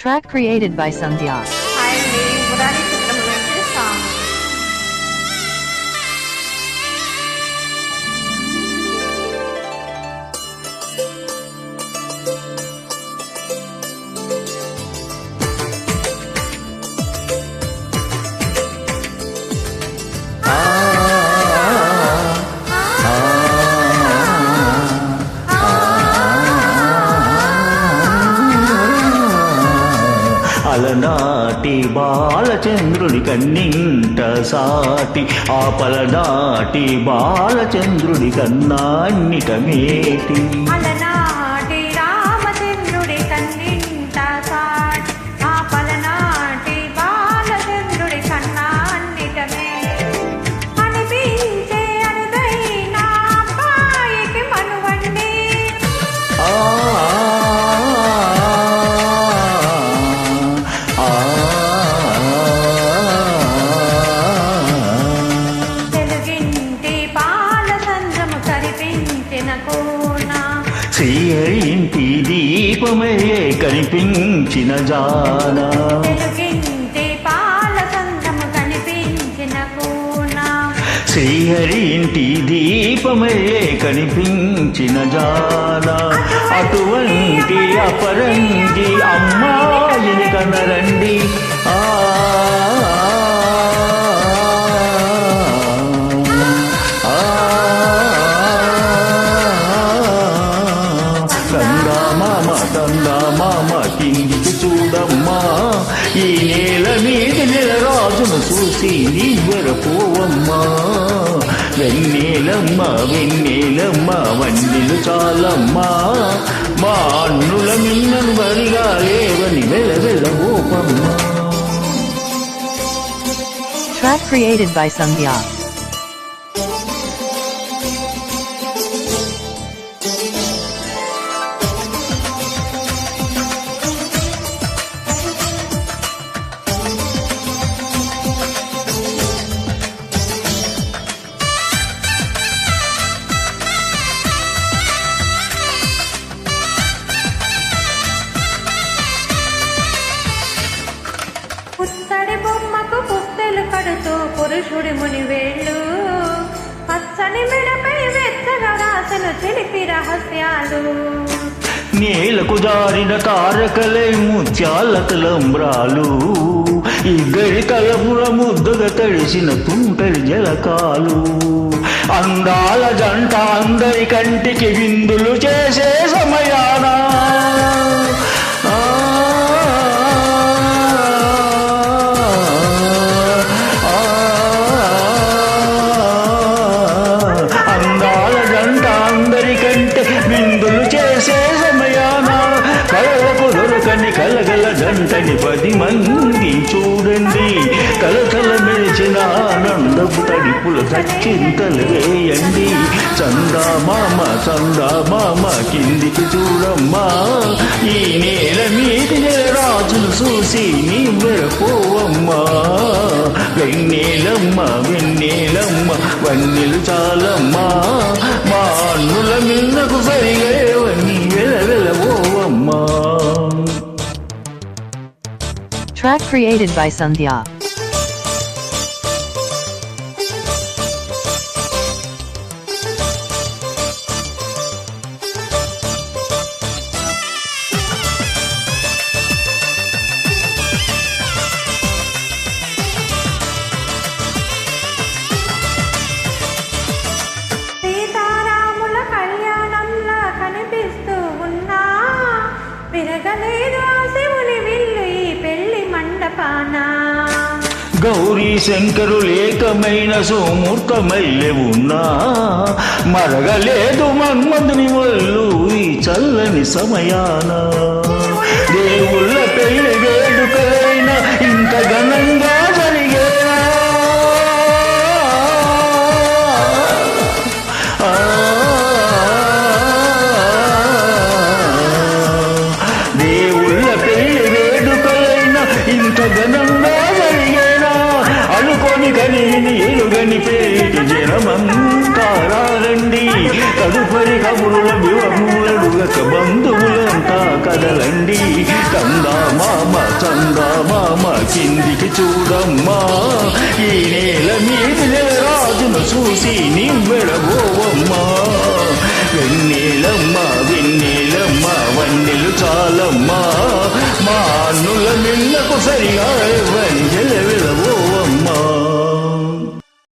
Track created by Sandhya. అలనాటి బాలచంద్రుడి కన్నింట సాటి. ఆ పలనాటి బాలచంద్రుడి కన్నాన్నిట మేటి అలనా శ్రీహరింటి దీపమే కనిపించిన జానా. శ్రీహరి ఇంటి దీపమల్లే కనిపించిన జానా. అటువంటి అపరంజి అమ్మాయిని చూడమ్మా. ఈ నేల మీద నెలరాజును చూసి నీవెరపోవమ్మా వెన్నెలమ్మ వెన్నెలమ్మ వన్నెలు చాలమ్మా. మా అన్నుల మిన్నను వరిగా లేవని వెల వెళ్ళబోపమ్మా Track created by Sandhya. పుత్తడి కడుతూ పురుషుడి ముని వేళ్ళు పచ్చని మెడపై వెచ్చగా రాసను చిలిపి రహస్యాలు. నేలకు జారిన తారకలే ముత్యాల తలంబ్రాలు ఇద్దరి కలపుర ముద్దగా తడిసిన తుంటరి జలకాలు. అందాల జంట అందరి కంటికి విందులు చేసే సమయానా కలగల జంటని పది మంది చూడండి. కలకల మెరిచిన ఆనందపు తడిపుల సచ్చింతలు వేయండి. చందా మామ చందా మామ కిందికి చూడమ్మా. ఈ నేల మీది రాజులు చూసి నీ మెరపోవమ్మా వెన్నెలమ్మ వెన్నెలమ్మ వన్నెలు చాలమ్మా. మా అన్నుల మిన్నకు సరిగా Track created by Sandhya. Gauri Shankar లేకమైన సుమూర్తమల్లె ఉన్నా. మరగలేదు మన్మధుని వల్లు ఈ చల్లని సమయాన. దేవుళ్ళ పెళ్ళి చందమామ కిందికి చూడమ్మా. ఈ నేల మీద రాజును చూసి నివ్వెడబోవమ్మా. వెన్నీలమ్మ వెన్నీలమ్మ వన్నెలు చాలమ్మా. మా అన్నుల మిల్లకు సరిగా ఇవ్వండి